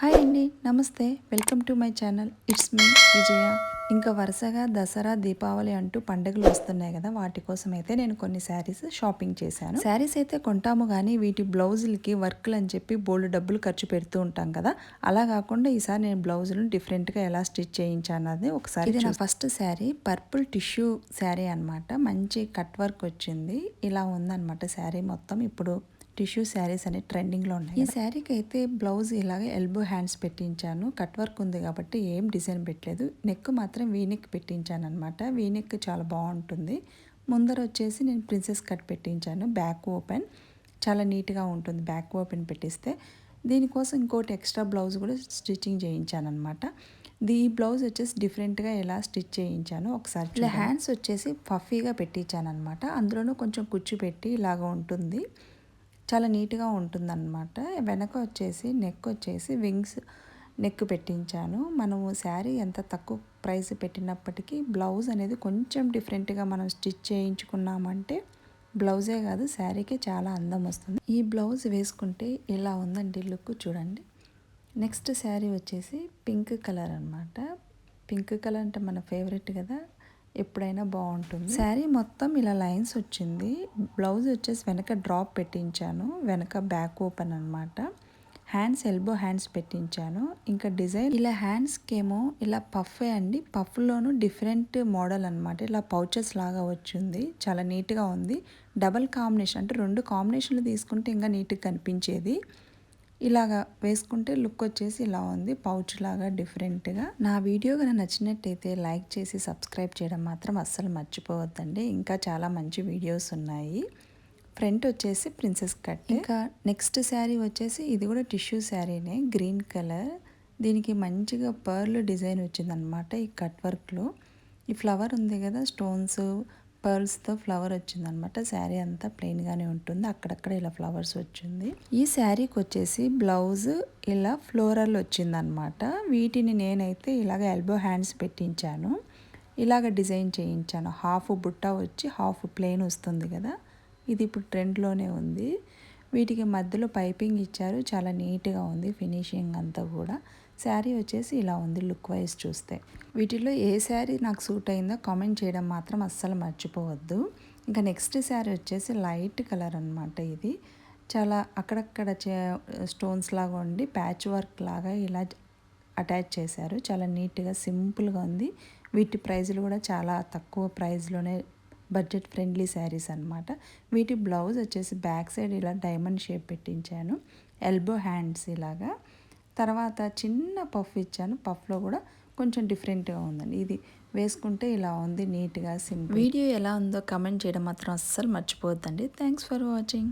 Hi అండి నమస్తే. Welcome to my channel. It's me Vijaya. ఇంకా వరుసగా దసరా దీపావళి అంటూ పండుగలు వస్తున్నాయి కదా వాటి కోసం అయితే నేను కొన్ని శారీస్ షాపింగ్ చేశాను. శారీస్ అయితే కొంటాము కానీ వీటి బ్లౌజులకి వర్క్లు అని చెప్పి బోల్డ్ డబ్బులు ఖర్చు పెడుతూ ఉంటాం కదా. అలా కాకుండా ఈసారి నేను బ్లౌజులు డిఫరెంట్గా ఎలా స్టిచ్ చేయించాను అది ఒకసారి ఇది నా first sari. Purple tissue sari అనమాట మంచి కట్ వర్క్ వచ్చింది. ఇలా ఉందన్నమాట శారీ మొత్తం. ఇప్పుడు టిష్యూ శారీస్ అనే ట్రెండింగ్లో ఉన్నాయి ఈ శారీకి అయితే బ్లౌజ్ ఇలాగ ఎల్బో హ్యాండ్స్ పెట్టించాను. కట్ వర్క్ ఉంది కాబట్టి ఏం డిజైన్ పెట్టలేదు. నెక్ మాత్రం వీనెక్ పెట్టించాను అనమాట వీనెక్ చాలా బాగుంటుంది. ముందర వచ్చేసి నేను ప్రిన్సెస్ కట్ పెట్టించాను. Back open. చాలా నీట్గా ఉంటుంది బ్యాక్ ఓపెన్ పెట్టిస్తే. దీనికోసం ఇంకోటి ఎక్స్ట్రా బ్లౌజ్ కూడా స్టిచ్చింగ్ చేయించాను అనమాట ఈ బ్లౌజ్ వచ్చేసి డిఫరెంట్గా ఎలా స్టిచ్ చేయించాను ఒకసారి ఇలా హ్యాండ్స్ వచ్చేసి పఫీగా పెట్టించాను అనమాట అందులోనూ కొంచెం కుచ్చు పెట్టి ఇలాగ ఉంటుంది. చాలా నీట్గా ఉంటుందన్నమాట. వెనక వచ్చేసి నెక్ వచ్చేసి వింగ్స్ నెక్ పెట్టించాను. మనము శారీ ఎంత తక్కువ ప్రైస్ పెట్టినప్పటికీ బ్లౌజ్ అనేది కొంచెం డిఫరెంట్గా మనం స్టిచ్ చేయించుకున్నామంటే బ్లౌజే కాదు శారీకి చాలా అందం వస్తుంది. ఈ బ్లౌజ్ వేసుకుంటే ఇలా ఉందండి లుక్ చూడండి. నెక్స్ట్ శారీ వచ్చేసి పింక్ కలర్ అనమాట పింక్ కలర్ అంటే మన ఫేవరెట్ కదా ఎప్పుడైనా బాగుంటుంది. శారీ మొత్తం ఇలా లైన్స్ వచ్చింది. బ్లౌజ్ వచ్చేసి వెనక డ్రాప్ పెట్టించాను. వెనక బ్యాక్ ఓపెన్ అనమాట హ్యాండ్స్ ఎల్బో హ్యాండ్స్ పెట్టించాను. ఇంకా డిజైన్ ఇలా హ్యాండ్స్కేమో ఇలా పఫే అండి. పఫ్లోనూ డిఫరెంట్ మోడల్ అనమాట ఇలా పౌచెస్ లాగా వచ్చింది. చాలా నీట్గా ఉంది. Double combination. అంటే రెండు కాంబినేషన్లు తీసుకుంటే ఇంకా నీట్గా కనిపించేది. ఇలాగా వేసుకుంటే లుక్ వచ్చేసి ఇలా ఉంది పౌచ్ లాగా డిఫరెంట్గా. నా వీడియో కనుక నచ్చినట్టయితే లైక్ చేసి సబ్స్క్రైబ్ చేయడం మాత్రం అస్సలు మర్చిపోవద్దండి. ఇంకా చాలా మంచి వీడియోస్ ఉన్నాయి. ఫ్రంట్ వచ్చేసి ప్రిన్సెస్ కట్. ఇంకా నెక్స్ట్ శారీ వచ్చేసి ఇది కూడా టిష్యూ శారీనే గ్రీన్ కలర్. దీనికి మంచిగా పర్ల్ డిజైన్ వచ్చిందనమాట ఈ కట్ వర్క్లో. ఈ ఫ్లవర్ ఉంది కదా స్టోన్స్ పర్ల్స్తో ఫ్లవర్ వచ్చిందనమాట. శారీ అంతా ప్లెయిన్గానే ఉంటుంది. అక్కడక్కడ ఇలా ఫ్లవర్స్ వచ్చింది. ఈ శారీకి వచ్చేసి బ్లౌజ్ ఇలా ఫ్లోరల్ వచ్చిందనమాట. వీటిని నేనైతే ఇలాగ ఎల్బో హ్యాండ్స్ పెట్టించాను. ఇలాగ డిజైన్ చేయించాను. హాఫ్ బుట్ట వచ్చి హాఫ్ ప్లెయిన్ వస్తుంది కదా. ఇది ఇప్పుడు ట్రెండ్లోనే ఉంది. వీటికి మధ్యలో పైపింగ్ ఇచ్చారు. చాలా నీట్గా ఉంది ఫినిషింగ్ అంతా కూడా. శారీ వచ్చేసి ఇలా ఉంది లుక్ వైజ్ చూస్తే. వీటిలో ఏ శారీ నాకు సూట్ అయిందో కామెంట్ చేయడం మాత్రం అస్సలు మర్చిపోవద్దు. ఇంకా నెక్స్ట్ శారీ వచ్చేసి లైట్ కలర్ అనమాట ఇది. చాలా అక్కడక్కడ స్టోన్స్ లాగా ఉండి ప్యాచ్ వర్క్ లాగా ఇలా అటాచ్ చేశారు. చాలా నీట్గా సింపుల్గా ఉంది. వీటి ప్రైజులు కూడా చాలా తక్కువ ప్రైస్లోనే బడ్జెట్ ఫ్రెండ్లీ శారీస్ అనమాట వీటి బ్లౌజ్ వచ్చేసి బ్యాక్ సైడ్ ఇలా డైమండ్ షేప్ పెట్టించాను. ఎల్బో హ్యాండ్స్ ఇలాగా. తర్వాత చిన్న పఫ్ ఇచ్చాను. పఫ్లో కూడా కొంచెం డిఫరెంట్గా ఉందండి. ఇది వేసుకుంటే ఇలా ఉంది నీట్గా సింపుల్. వీడియో ఎలా ఉందో కమెంట్ చేయడం మాత్రం అస్సలు మర్చిపోవద్దండి. Thanks for watching.